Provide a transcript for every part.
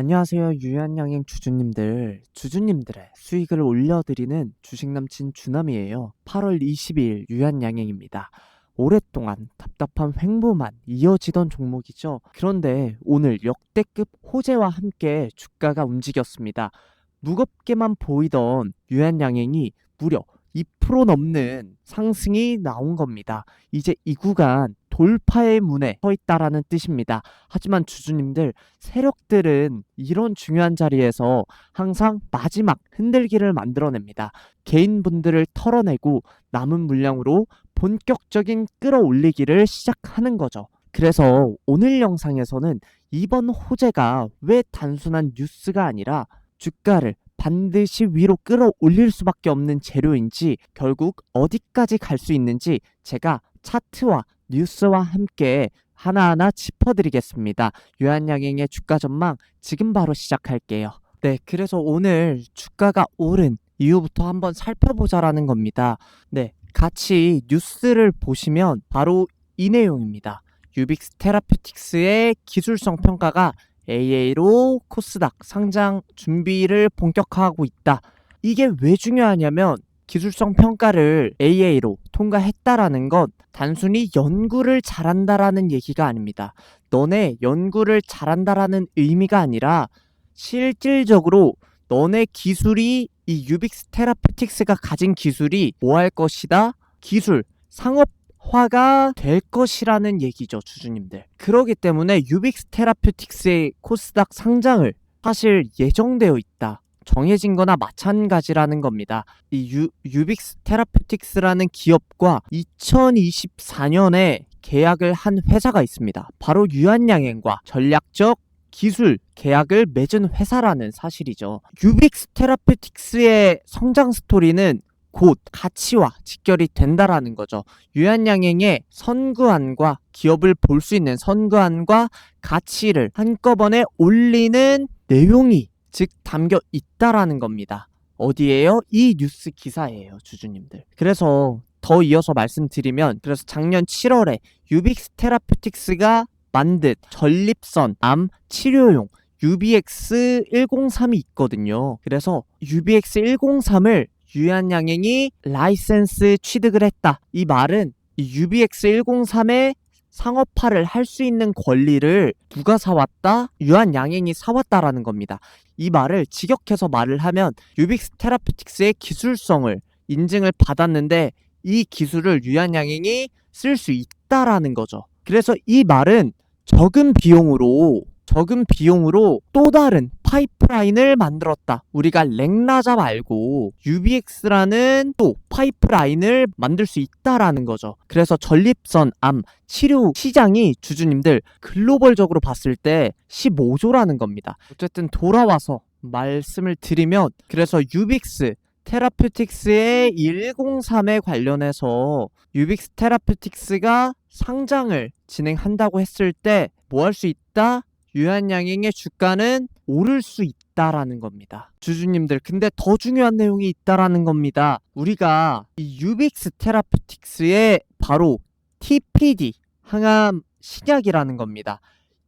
안녕하세요. 유한양행 주주님들. 주주님들의 수익을 올려드리는 주식 남친 주남이에요. 8월 22일 유한양행입니다. 오랫동안 답답한 횡보만 이어지던 종목이죠. 그런데 오늘 역대급 호재와 함께 주가가 움직였습니다. 무겁게만 보이던 유한양행이 무려 2% 넘는 상승이 나온 겁니다. 이제 이 구간 돌파의 문에 서 있다라는 뜻입니다. 하지만 주주님들 세력들은 이런 중요한 자리에서 항상 마지막 흔들기를 만들어냅니다. 개인분들을 털어내고 남은 물량으로 본격적인 끌어올리기를 시작하는 거죠. 그래서 오늘 영상에서는 이번 호재가 왜 단순한 뉴스가 아니라 주가를 반드시 위로 끌어올릴 수밖에 없는 재료인지 결국 어디까지 갈 수 있는지 제가 차트와 뉴스와 함께 하나하나 짚어드리겠습니다. 유한양행의 주가 전망 지금 바로 시작할게요. 네, 그래서 오늘 주가가 오른 이유부터 한번 살펴보자라는 겁니다. 네, 같이 뉴스를 보시면 바로 이 내용입니다. 유빅스 테라퓨틱스의 기술성 평가가 AA로 코스닥 상장 준비를 본격화하고 있다. 이게 왜 중요하냐면 기술성 평가를 AA로 통과했다라는 건 단순히 연구를 잘한다라는 얘기가 아닙니다. 너네 연구를 잘한다라는 의미가 아니라 실질적으로 너네 기술이 이 유빅스 테라피틱스가 가진 기술이 뭐 할 것이다? 기술, 상업 화가 될 것이라는 얘기죠, 주주님들. 그러기 때문에 유빅스 테라피틱스의 코스닥 상장을 사실 예정되어 있다. 정해진 거나 마찬가지라는 겁니다. 이 유, 유빅스 테라피틱스라는 기업과 2024년에 계약을 한 회사가 있습니다. 바로 유한양행과 전략적 기술 계약을 맺은 회사라는 사실이죠. 유빅스 테라피틱스의 성장 스토리는 곧 가치와 직결이 된다라는 거죠. 유한양행의 선구안과 기업을 볼 수 있는 선구안과 가치를 한꺼번에 올리는 내용이 즉 담겨 있다라는 겁니다. 어디에요? 이 뉴스 기사예요, 주주님들. 그래서 더 이어서 말씀드리면 그래서 작년 7월에 유빅스 테라퓨틱스가 만든 전립선 암 치료용 UBX103이 있거든요. 그래서 UBX103을 유한양행이 라이센스 취득을 했다. 이 말은 이 UBX103의 상업화를 할 수 있는 권리를 누가 사왔다? 유한양행이 사왔다라는 겁니다. 이 말을 직역해서 말을 하면 유빅스 테라퓨틱스의 기술성을 인증을 받았는데 이 기술을 유한양행이 쓸 수 있다라는 거죠. 그래서 이 말은 적은 비용으로 적은 비용으로 또 다른 파이프라인을 만들었다. 우리가 렉라자 말고 UBX라는 또 파이프라인을 만들 수 있다라는 거죠. 그래서 전립선 암 치료 시장이 주주님들 글로벌적으로 봤을 때 15조라는 겁니다. 어쨌든 돌아와서 말씀을 드리면 그래서 유빅스 테라퓨틱스의 103에 관련해서 유빅스 테라퓨틱스가 상장을 진행한다고 했을 때 뭐 할 수 있다? 유한양행의 주가는 오를 수 있다라는 겁니다. 주주님들, 근데 더 중요한 내용이 있다라는 겁니다. 우리가 이 유빅스 테라퓨틱스의 바로 TPD, 항암 신약이라는 겁니다.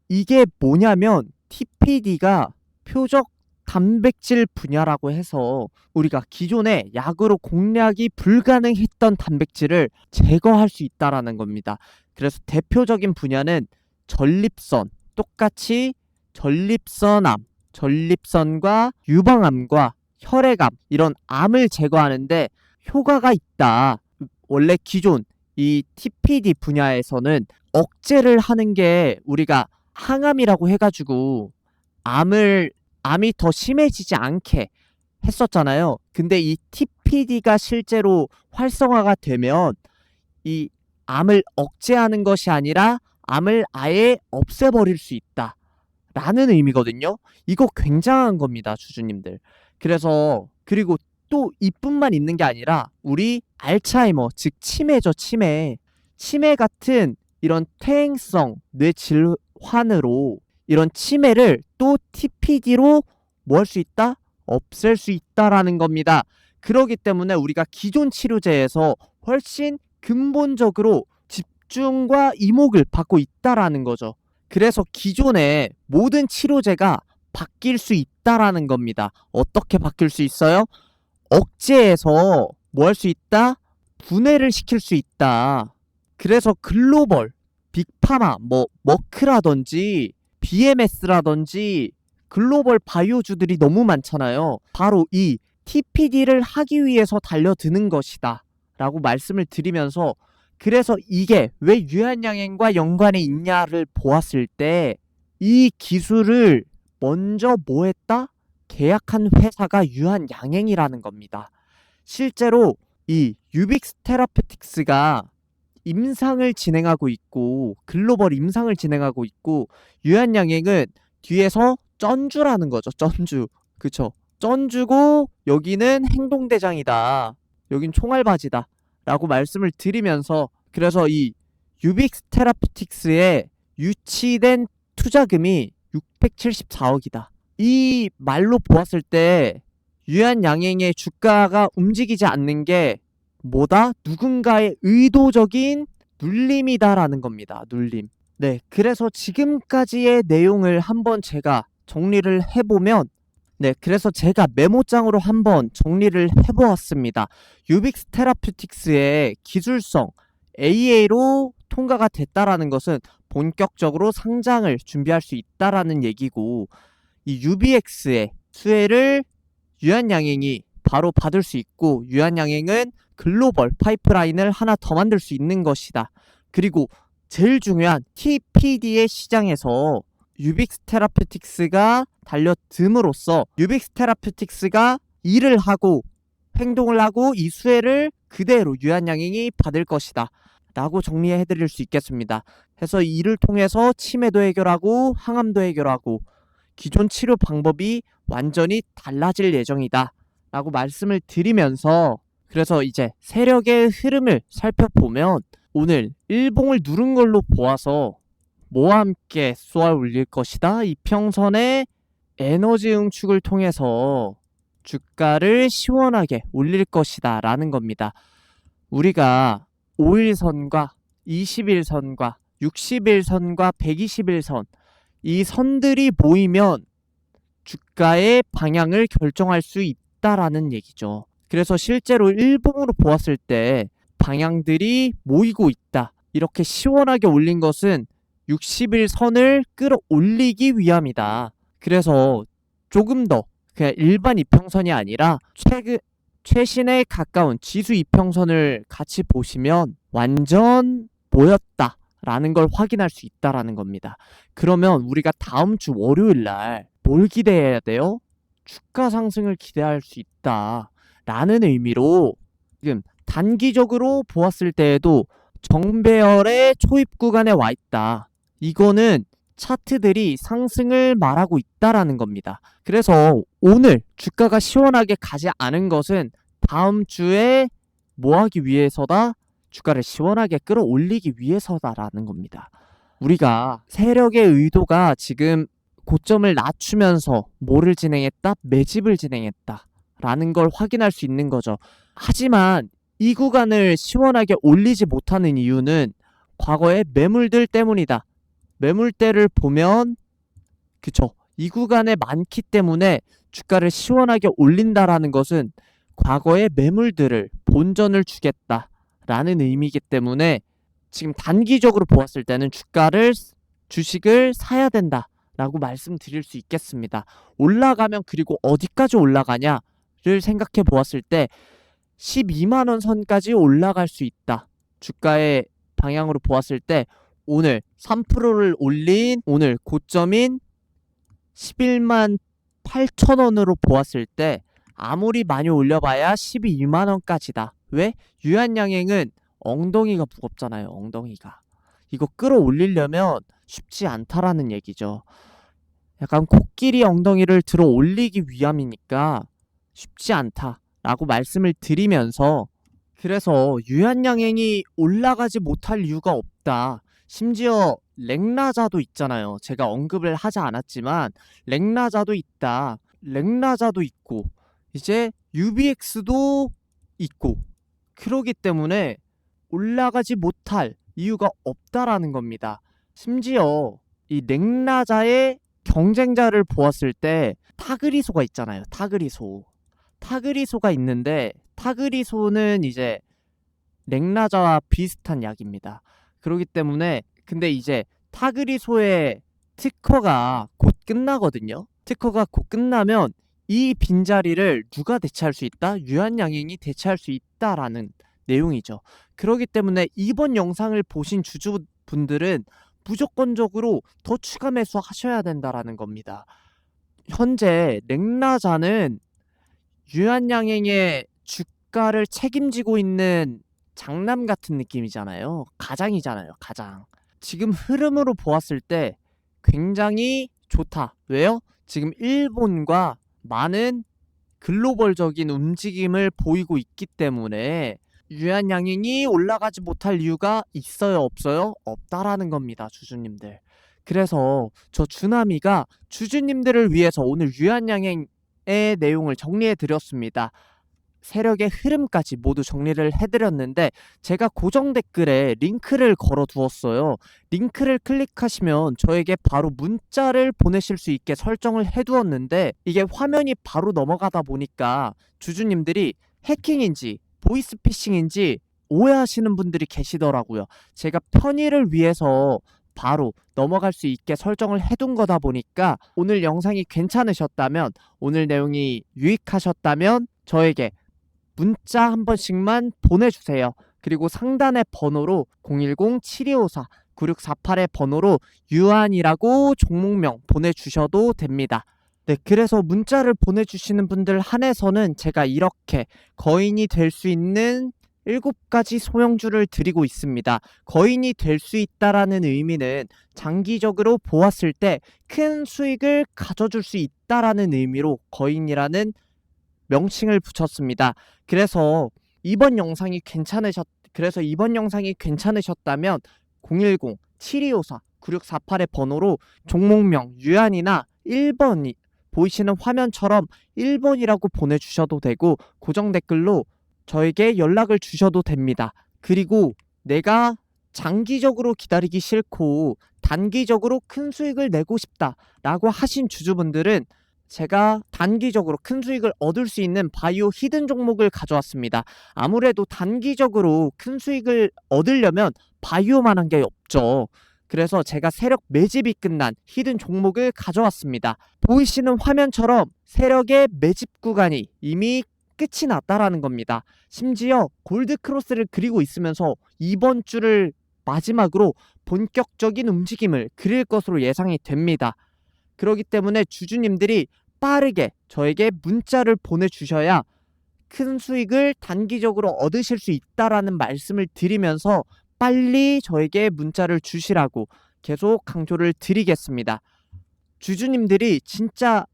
이게 뭐냐면 TPD가 표적 단백질 분야라고 해서 우리가 기존에 약으로 공략이 불가능했던 단백질을 제거할 수 있다라는 겁니다. 그래서 대표적인 분야는 전립선, 똑같이 전립선암, 전립선과 유방암과 혈액암 이런 암을 제거하는데 효과가 있다. 원래 기존 이 TPD 분야에서는 억제를 하는 게 우리가 항암이라고 해가지고 암을 암이 더 심해지지 않게 했었잖아요. 근데 이 TPD가 실제로 활성화가 되면 이 암을 억제하는 것이 아니라 암을 아예 없애버릴 수 있다. 라는 의미거든요. 이거 굉장한 겁니다, 주주님들. 그래서, 그리고 또 이뿐만 있는 게 아니라, 우리 알츠하이머, 즉, 치매죠, 치매. 치매 같은 이런 퇴행성 뇌 질환으로 이런 치매를 또 TPD로 뭐 할 수 있다? 없앨 수 있다라는 겁니다. 그러기 때문에 우리가 기존 치료제에서 훨씬 근본적으로 집중과 이목을 받고 있다라는 거죠. 그래서 기존의 모든 치료제가 바뀔 수 있다라는 겁니다. 어떻게 바뀔 수 있어요? 억제해서 뭐 할 수 있다? 분해를 시킬 수 있다. 그래서 글로벌, 빅파마, 뭐 머크라든지 BMS라든지 글로벌 바이오주들이 너무 많잖아요. 바로 이 TPD를 하기 위해서 달려드는 것이다. 라고 말씀을 드리면서 그래서 이게 왜 유한양행과 연관이 있냐를 보았을 때 이 기술을 먼저 뭐 했다? 계약한 회사가 유한양행이라는 겁니다. 실제로 이 유빅스 테라페틱스가 임상을 진행하고 있고 글로벌 임상을 진행하고 있고 유한양행은 뒤에서 쩐주라는 거죠. 쩐주. 그쵸? 쩐주고 여기는 행동대장이다. 여긴 총알바지다. 라고 말씀을 드리면서 그래서 이 유빅스 테라피틱스에 유치된 투자금이 674억이다. 이 말로 보았을 때 유한 양행의 주가가 움직이지 않는 게 뭐다? 누군가의 의도적인 눌림이다라는 겁니다. 눌림. 네, 그래서 지금까지의 내용을 한번 제가 정리를 해보면 네, 그래서 제가 메모장으로 한번 정리를 해보았습니다. 유빅스 테라퓨틱스의 기술성 AA로 통과가 됐다라는 것은 본격적으로 상장을 준비할 수 있다라는 얘기고 이 UBX의 수혜를 유한양행이 바로 받을 수 있고 유한양행은 글로벌 파이프라인을 하나 더 만들 수 있는 것이다. 그리고 제일 중요한 TPD의 시장에서 유빅스 테라퓨틱스가 달려듦으로써 유빅스 테라퓨틱스가 일을 하고 행동을 하고 이 수혜를 그대로 유한양행이 받을 것이다. 라고 정리해 드릴 수 있겠습니다. 해서 이를 통해서 치매도 해결하고 항암도 해결하고 기존 치료 방법이 완전히 달라질 예정이다. 라고 말씀을 드리면서 그래서 이제 세력의 흐름을 살펴보면 오늘 일봉을 누른 걸로 보아서 뭐와 함께 쏘아 올릴 것이다. 이 평선의 에너지 응축을 통해서 주가를 시원하게 올릴 것이다. 라는 겁니다. 우리가 5일선과 20일선과 60일선과 120일선 이 선들이 모이면 주가의 방향을 결정할 수 있다라는 얘기죠. 그래서 실제로 일봉으로 보았을 때 방향들이 모이고 있다. 이렇게 시원하게 올린 것은 60일 선을 끌어올리기 위함이다. 그래서 조금 더 그냥 일반 이평선이 아니라 최근 최신에 가까운 지수 이평선을 같이 보시면 완전 모였다 라는 걸 확인할 수 있다라는 겁니다. 그러면 우리가 다음 주 월요일 날 뭘 기대해야 돼요? 주가 상승을 기대할 수 있다 라는 의미로 지금 단기적으로 보았을 때에도 정배열의 초입 구간에 와 있다. 이거는 차트들이 상승을 말하고 있다라는 겁니다. 그래서 오늘 주가가 시원하게 가지 않은 것은 다음 주에 뭐 하기 위해서다? 주가를 시원하게 끌어올리기 위해서다라는 겁니다. 우리가 세력의 의도가 지금 고점을 낮추면서 뭐를 진행했다? 매집을 진행했다. 라는 걸 확인할 수 있는 거죠. 하지만 이 구간을 시원하게 올리지 못하는 이유는 과거의 매물들 때문이다. 매물대를 보면 그쵸. 이 구간에 많기 때문에 주가를 시원하게 올린다라는 것은 과거의 매물들을 본전을 주겠다라는 의미이기 때문에 지금 단기적으로 보았을 때는 주가를 주식을 사야 된다라고 말씀드릴 수 있겠습니다. 올라가면 그리고 어디까지 올라가냐를 생각해 보았을 때 12만 원 선까지 올라갈 수 있다. 주가의 방향으로 보았을 때 오늘 3%를 올린 오늘 고점인 11만 8천 원으로 보았을 때 아무리 많이 올려봐야 12만 원까지다. 왜? 유한양행은 엉덩이가 무겁잖아요. 엉덩이가. 이거 끌어올리려면 쉽지 않다라는 얘기죠. 약간 코끼리 엉덩이를 들어 올리기 위함이니까 쉽지 않다라고 말씀을 드리면서 그래서 유한양행이 올라가지 못할 이유가 없다. 심지어 렉라자도 있잖아요. 제가 언급을 하지 않았지만 렉라자도 있다. 렉라자도 있고 이제 UBX도 있고 그러기 때문에 올라가지 못할 이유가 없다라는 겁니다. 심지어 이 렉라자의 경쟁자를 보았을 때 타그리소가 있잖아요. 타그리소. 타그리소가 있는데 타그리소는 이제 렉나자와 비슷한 약입니다. 그렇기 때문에 근데 이제 타그리소의 특허가 곧 끝나거든요. 특허가 곧 끝나면 이 빈자리를 누가 대체할 수 있다? 유한양행이 대체할 수 있다라는 내용이죠. 그렇기 때문에 이번 영상을 보신 주주분들은 무조건적으로 더 추가 매수하셔야 된다라는 겁니다. 현재 렉나자는 유한양행의 주가를 책임지고 있는 장남 같은 느낌이잖아요. 가장이잖아요. 가장. 지금 흐름으로 보았을 때 굉장히 좋다. 왜요? 지금 일본과 많은 글로벌적인 움직임을 보이고 있기 때문에 유한 양행이 올라가지 못할 이유가 있어요, 없어요? 없다라는 겁니다, 주주님들. 그래서 저 주나미가 주주님들을 위해서 오늘 유한 양행의 내용을 정리해 드렸습니다. 세력의 흐름까지 모두 정리를 해드렸는데 제가 고정 댓글에 링크를 걸어 두었어요. 링크를 클릭하시면 저에게 바로 문자를 보내실 수 있게 설정을 해두었는데 이게 화면이 바로 넘어가다 보니까 주주님들이 해킹인지 보이스피싱인지 오해하시는 분들이 계시더라고요. 제가 편의를 위해서 바로 넘어갈 수 있게 설정을 해둔 거다 보니까 오늘 영상이 괜찮으셨다면 오늘 내용이 유익하셨다면 저에게 문자 한 번씩만 보내주세요. 그리고 상단의 번호로 010-7254-9648의 번호로 유한이라고 종목명 보내주셔도 됩니다. 네, 그래서 문자를 보내주시는 분들 한해서는 제가 이렇게 거인이 될 수 있는 7가지 소형주를 드리고 있습니다. 거인이 될 수 있다라는 의미는 장기적으로 보았을 때 큰 수익을 가져줄 수 있다라는 의미로 거인이라는 명칭을 붙였습니다. 그래서 이번 영상이 괜찮으셨 그래서 이번 영상이 괜찮으셨다면 010 7254 9648의 번호로 종목명 유한이나 1번이 보이시는 화면처럼 1번이라고 보내주셔도 되고 고정 댓글로 저에게 연락을 주셔도 됩니다. 그리고 내가 장기적으로 기다리기 싫고 단기적으로 큰 수익을 내고 싶다 라고 하신 주주분들은 제가 단기적으로 큰 수익을 얻을 수 있는 바이오 히든 종목을 가져왔습니다. 아무래도 단기적으로 큰 수익을 얻으려면 바이오만 한 게 없죠. 그래서 제가 세력 매집이 끝난 히든 종목을 가져왔습니다. 보이시는 화면처럼 세력의 매집 구간이 이미 끝이 났다라는 겁니다. 심지어 골드 크로스를 그리고 있으면서 이번 주를 마지막으로 본격적인 움직임을 그릴 것으로 예상이 됩니다. 그렇기 때문에 주주님들이 빠르게 저에게 문자를 보내주셔야 큰 수익을 단기적으로 얻으실 수 있다라는 말씀을 드리면서 빨리 저에게 문자를 주시라고 계속 강조를 드리겠습니다. 주주님들이 진짜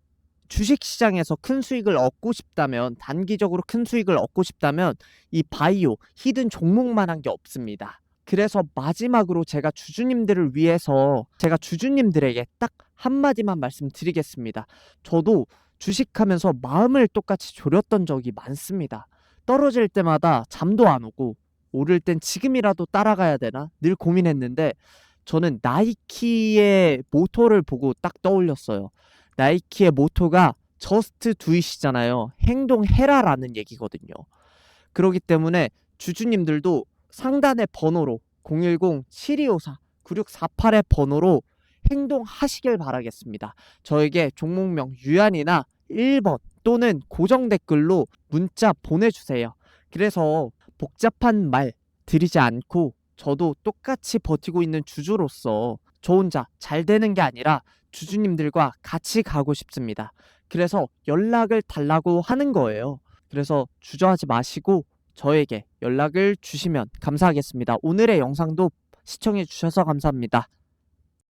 주식시장에서 큰 수익을 얻고 싶다면 단기적으로 큰 수익을 얻고 싶다면 이 바이오 히든 종목만 한 게 없습니다. 그래서 마지막으로 제가 주주님들을 위해서 제가 주주님들에게 딱 한마디만 말씀드리겠습니다. 저도 주식하면서 마음을 똑같이 졸였던 적이 많습니다. 떨어질 때마다 잠도 안 오고 오를 땐 지금이라도 따라가야 되나 늘 고민했는데 저는 나이키의 모토를 보고 딱 떠올렸어요. 나이키의 모토가 저스트 두잇이잖아요. 행동해라라는 얘기거든요. 그렇기 때문에 주주님들도 상단의 번호로 010-7254-9648의 번호로 행동하시길 바라겠습니다. 저에게 종목명 유한이나 1번 또는 고정 댓글로 문자 보내주세요. 그래서 복잡한 말 드리지 않고 저도 똑같이 버티고 있는 주주로서 저 혼자 잘 되는 게 아니라 주주님들과 같이 가고 싶습니다. 그래서 연락을 달라고 하는 거예요. 그래서 주저하지 마시고 저에게 연락을 주시면 감사하겠습니다. 오늘의 영상도 시청해 주셔서 감사합니다.